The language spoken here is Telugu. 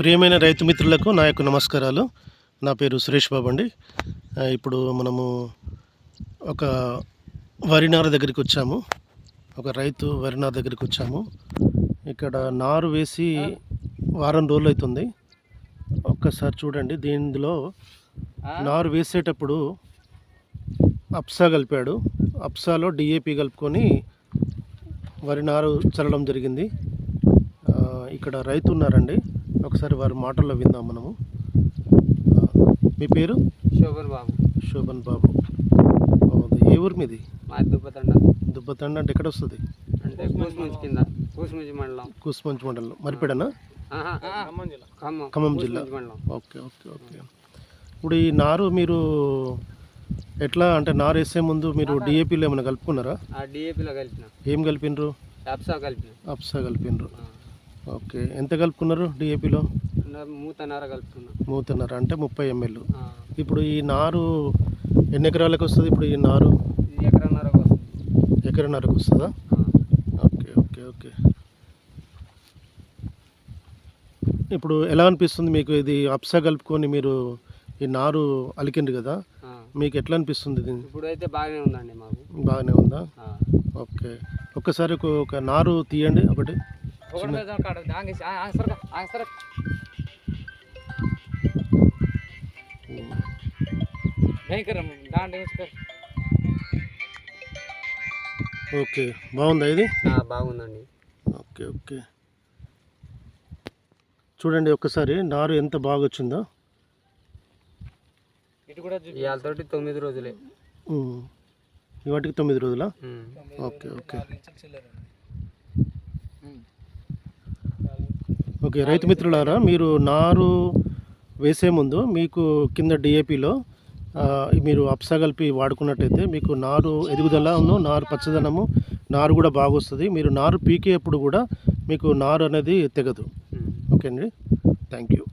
ప్రియమైన రైతు మిత్రులకు నా యొక్క నమస్కారాలు. నా పేరు సురేష్ బాబు అండి. ఇప్పుడు మనము ఒక వరి నారు దగ్గరికి వచ్చాము. ఒక రైతు వరి నార దగ్గరికి వచ్చాము. ఇక్కడ నారు వేసి వారం రోజులు అవుతుంది. ఒక్కసారి చూడండి దీనిలో నారు వేసేటప్పుడు అప్సా కలిపాడు. అప్సాలో డిఏపి కలుపుకొని వరి నారు చల్లడం జరిగింది. ఇక్కడ రైతు ఉన్నారండి. ఒకసారి వారి మాటల్లో విందాం మనము. మీ పేరు? శోభన్ బాబు. శోభన్ బాబు. ఏ ఊరు మీది? దుబ్బతండ. దుబ్బతండ అంటే ఎక్కడ వస్తుంది? అంటే కూసుముంచి కింద కూసుముంచి మండలం. కూసుమంచి మండలం. మరిపేడనా. ఖమ్మం ఖమ్మం. జిల్లా. Okay okay okay. ఇప్పుడు ఈ నారు మీరు ఎట్లా అంటే నారు వేసే ముందు మీరు డిఏపిలో ఏమైనా కలుపుకున్నారా? ఆ డిఏపిలో కలిపిన. ఏం కలిపినరు? అప్సా కలిపిన. అప్సా కలిపినరు. ఓకే. ఎంత కలుపుకున్నారు డిఏపిలో మూతన్నర కలుపుకున్నా. మూతున్నర అంటే ముప్పై ఎంఎల్. ఇప్పుడు ఈ నారు ఎన్ని ఎకరాలకు వస్తుంది ఇప్పుడు ఈ నారు? ఎకరన్నరకు వస్తుంది. ఎకరన్నరకు వస్తుందా. Okay okay okay. ఇప్పుడు ఎలా అనిపిస్తుంది మీకు ఇది అప్సా కలుపుకొని మీరు ఈ నారు అలికిండ్రు కదా. మీకు ఎట్లా అనిపిస్తుంది ఇప్పుడైతే బాగానే ఉందండి మాకు. బాగానే ఉందా. ఓకే. ఒక్కసారి ఒక- ఒక నారు తీయండి ఒకటి. ఓకే బాగుందా ఇది? ఆ, బాగుందండి. Okay okay. చూడండి ఒక్కసారి నారు ఎంత బాగా వచ్చిందో. ఇవాళతోటి తొమ్మిది రోజులే. ఇవాటికి తొమ్మిది రోజులా. Okay okay. ఓకే రైతు మిత్రులారా మీరు నారు వేసే ముందు మీకు కింద డిఏపిలో మీరు అప్సా కలిపి వాడుకున్నట్టయితే మీకు నారు ఎదుగుదలను నారు పచ్చదనము నారు కూడా బాగా వస్తుంది మీరు నారు పీకేటప్పుడు కూడా మీకు నారు అనేది తెగదు. ఓకే అండి. Thank you.